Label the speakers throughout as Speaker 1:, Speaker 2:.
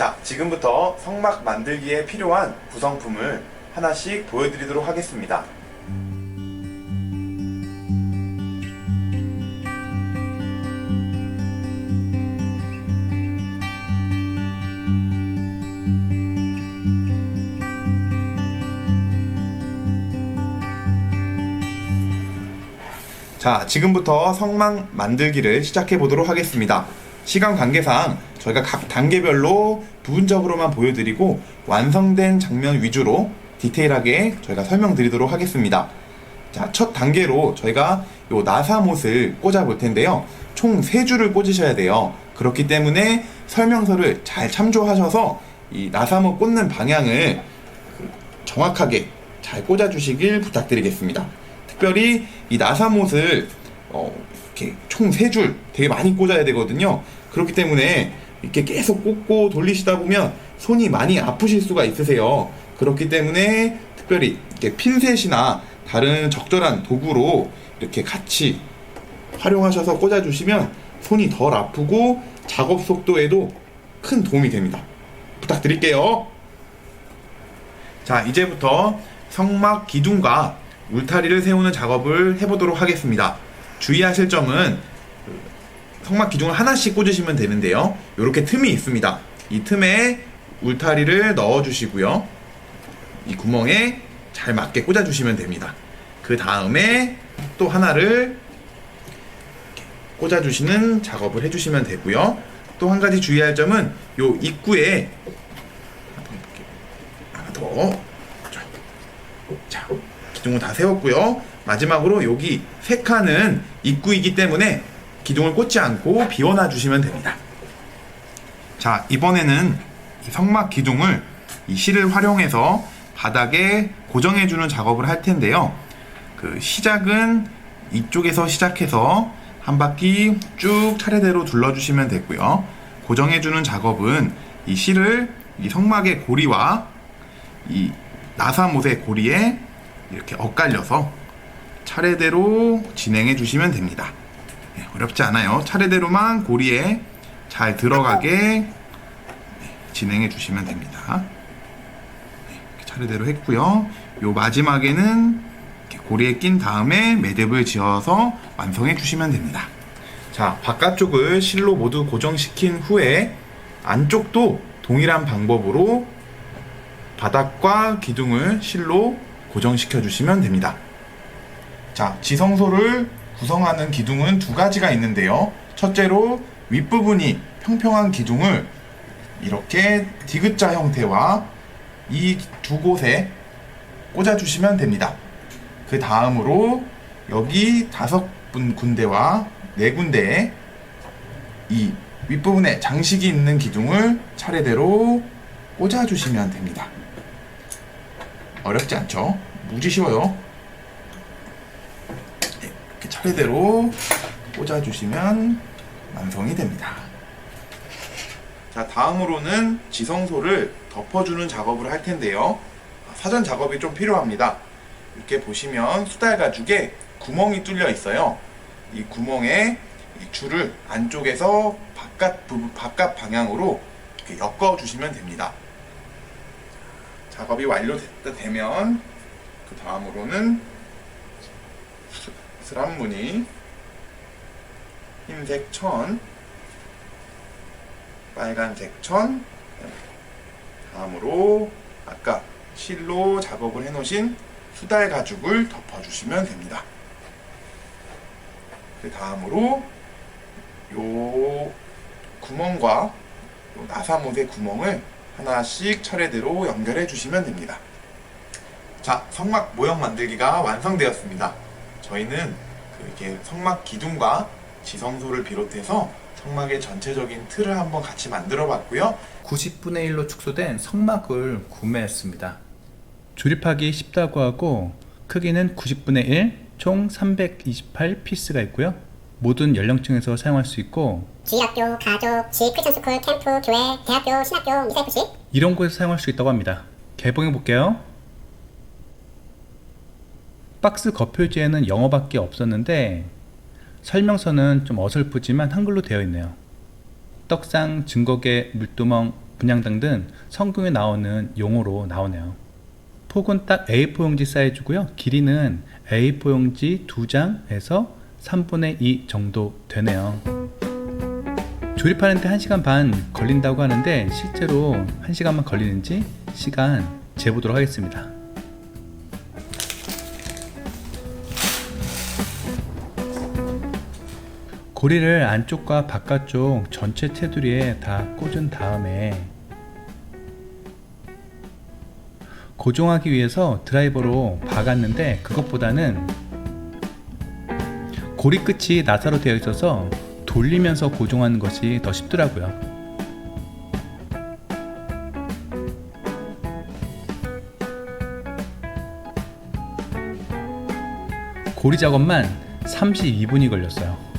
Speaker 1: 자, 지금부터 성막 만들기에 필요한 구성품을 하나씩 보여드리도록 하겠습니다. 자, 지금부터 성막 만들기를 시작해 보도록 하겠습니다. 시간 관계상 저희가 각 단계별로 부분적으로만 보여드리고 완성된 장면 위주로 디테일하게 저희가 설명드리도록 하겠습니다. 자, 첫 단계로 저희가 요 나사못을 꽂아 볼 텐데요. 총 세줄을 꽂으셔야 돼요. 그렇기 때문에 설명서를 잘 참조하셔서 이 나사못 꽂는 방향을 그 정확하게 잘 꽂아주시길 부탁드리겠습니다. 특별히 이 나사못을 어, 이렇게 총세줄 되게 많이 꽂아야 되거든요. 그렇기 때문에 이렇게 계속 꽂고 돌리시다 보면 손이 많이 아프실 수가 있으세요. 그렇기 때문에 특별히 이렇게 핀셋이나 다른 적절한 도구로 이렇게 같이 활용하셔서 꽂아주시면 손이 덜 아프고 작업 속도에도 큰 도움이 됩니다. 부탁드릴게요. 자, 이제부터 성막 기둥과 울타리를 세우는 작업을 해보도록 하겠습니다. 주의하실 점은 그 성막 기둥을 하나씩 꽂으시면 되는데요. 이렇게 틈이 있습니다. 이 틈에 울타리를 넣어주시고요. 이 구멍에 잘 맞게 꽂아주시면 됩니다. 그 다음에 또 하나를 꽂아주시는 작업을 해주시면 되고요. 또 한 가지 주의할 점은 요 입구에 하나 더 자, 자, 기둥을 다 세웠고요. 마지막으로 여기 세 칸은 입구이기 때문에 기둥을 꽂지 않고 비워놔 주시면 됩니다. 자, 이번에는 이 성막 기둥을 이 실을 활용해서 바닥에 고정해 주는 작업을 할 텐데요. 그 시작은 이쪽에서 시작해서 한 바퀴 쭉 차례대로 둘러 주시면 되고요. 고정해 주는 작업은 이 실을 이 성막의 고리와 이 나사못의 고리에 이렇게 엇갈려서 차례대로 진행해 주시면 됩니다. 네, 어렵지 않아요. 차례대로만 고리에 잘 들어가게 네, 진행해 주시면 됩니다. 네, 차례대로 했고요. 요 마지막에는 고리에 낀 다음에 매듭을 지어서 완성해 주시면 됩니다. 자, 바깥쪽을 실로 모두 고정시킨 후에 안쪽도 동일한 방법으로 바닥과 기둥을 실로 고정시켜 주시면 됩니다. 자, 지성소를 구성하는 기둥은 두 가지가 있는데요. 첫째로 윗부분이 평평한 기둥을 이렇게 디귿자 형태와 이 두 곳에 꽂아 주시면 됩니다. 그 다음으로 여기 다섯 분 군데와 네 군데에 이 윗부분에 장식이 있는 기둥을 차례대로 꽂아 주시면 됩니다. 어렵지 않죠? 무지 쉬워요. 차례대로 꽂아주시면 완성이 됩니다. 자, 다음으로는 지성소를 덮어주는 작업을 할 텐데요. 사전 작업이 좀 필요합니다. 이렇게 보시면 수달 가죽에 구멍이 뚫려 있어요. 이 구멍에 이 줄을 안쪽에서 바깥 바깥 방향으로 이렇게 엮어 주시면 됩니다. 작업이 완료되면 그 다음으로는 스- 스람무늬 흰색 천 빨간색 천 다음으로 아까 실로 작업을 해 놓으신 수달 가죽을 덮어 주시면 됩니다. 그 다음으로 요 구멍과 요 나사못의 구멍을 하나씩 차례대로 연결해 주시면 됩니다. 자, 성막 모형 만들기가 완성되었습니다. 저희는 그 이렇게 성막 기둥과 지성소를 비롯해서 성막의 전체적인 틀을 한번 같이 만들어 봤고요.
Speaker 2: 90분의 1로 축소된 성막을 구매했습니다. 조립하기 쉽다고 하고 크기는 90분의 1, 총 328피스가 있고요. 모든 연령층에서 사용할 수 있고
Speaker 3: 지학교, 가족, 지 크리스천 스쿨, 캠프, 교회, 대학교, 신학교, 미사일프식
Speaker 2: 이런 곳에서 사용할 수 있다고 합니다. 개봉해 볼게요. 박스 겉표지에는 영어밖에 없었는데 설명서는 좀 어설프지만 한글로 되어 있네요. 떡상, 증거계, 물두멍, 분양당 등 성경에 나오는 용어로 나오네요. 폭은 딱 A4 용지 사이즈고요. 길이는 A4 용지 2장에서 3분의 2 정도 되네요. 조립하는데 1시간 반 걸린다고 하는데 실제로 1시간만 걸리는지 시간 재보도록 하겠습니다. 고리를 안쪽과 바깥쪽 전체 테두리에 다 꽂은 다음에 고정하기 위해서 드라이버로 박았는데 그것보다는 고리 끝이 나사로 되어 있어서 돌리면서 고정하는 것이 더 쉽더라고요. 고리 작업만 32분이 걸렸어요.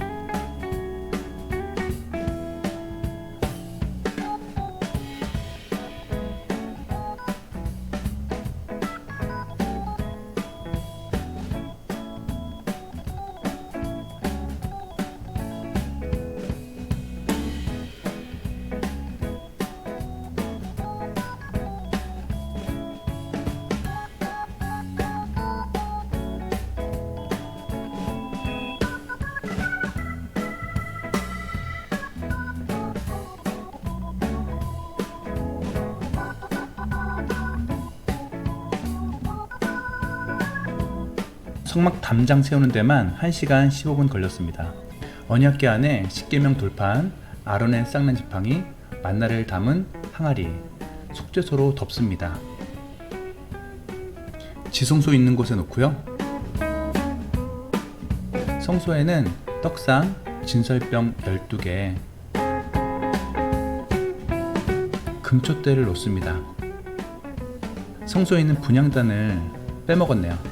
Speaker 2: 성막 담장 세우는 데만 1시간 15분 걸렸습니다. 언약계 안에 십계명 돌판, 아론의 쌍난 지팡이, 만나를 담은 항아리, 속죄소로 덮습니다. 지성소 있는 곳에 놓고요. 성소에는 떡상, 진설병 12개, 금초대를 놓습니다. 성소에 있는 분향단을 빼먹었네요.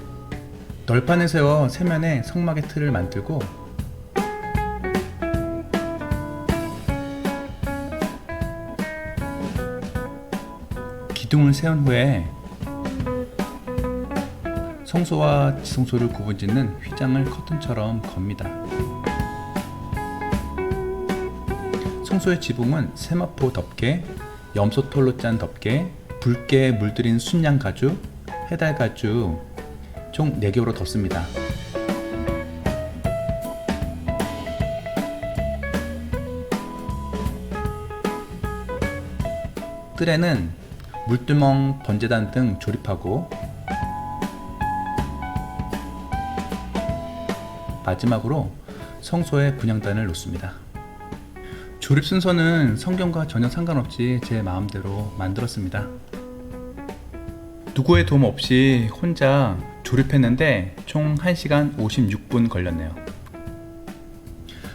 Speaker 2: 널판을 세워 세면에 성막의 틀을 만들고 기둥을 세운 후에 성소와 지성소를 구분짓는 휘장을 커튼처럼 겁니다. 성소의 지붕은 세마포 덮개, 염소털로 짠 덮개, 붉게 물들인 순양 가죽, 해달 가죽, 총 4개로 덮습니다. 뜰에는 물두멍, 번제단 등 조립하고 마지막으로 성소에 분향단을 놓습니다. 조립 순서는 성경과 전혀 상관없이 제 마음대로 만들었습니다. 누구의 도움 없이 혼자 조립했는데 총 1시간 56분 걸렸네요.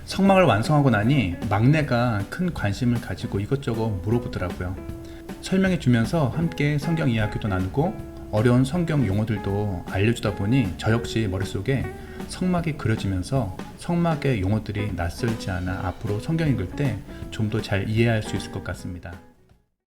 Speaker 2: 성막을 완성하고 나니 막내가 큰 관심을 가지고 이것저것 물어보더라고요. 설명해 주면서 함께 성경 이야기도 나누고 어려운 성경 용어들도 알려주다 보니 저 역시 머릿속에 성막이 그려지면서 성막의 용어들이 낯설지 않아 앞으로 성경 읽을 때 좀 더 잘 이해할 수 있을 것 같습니다.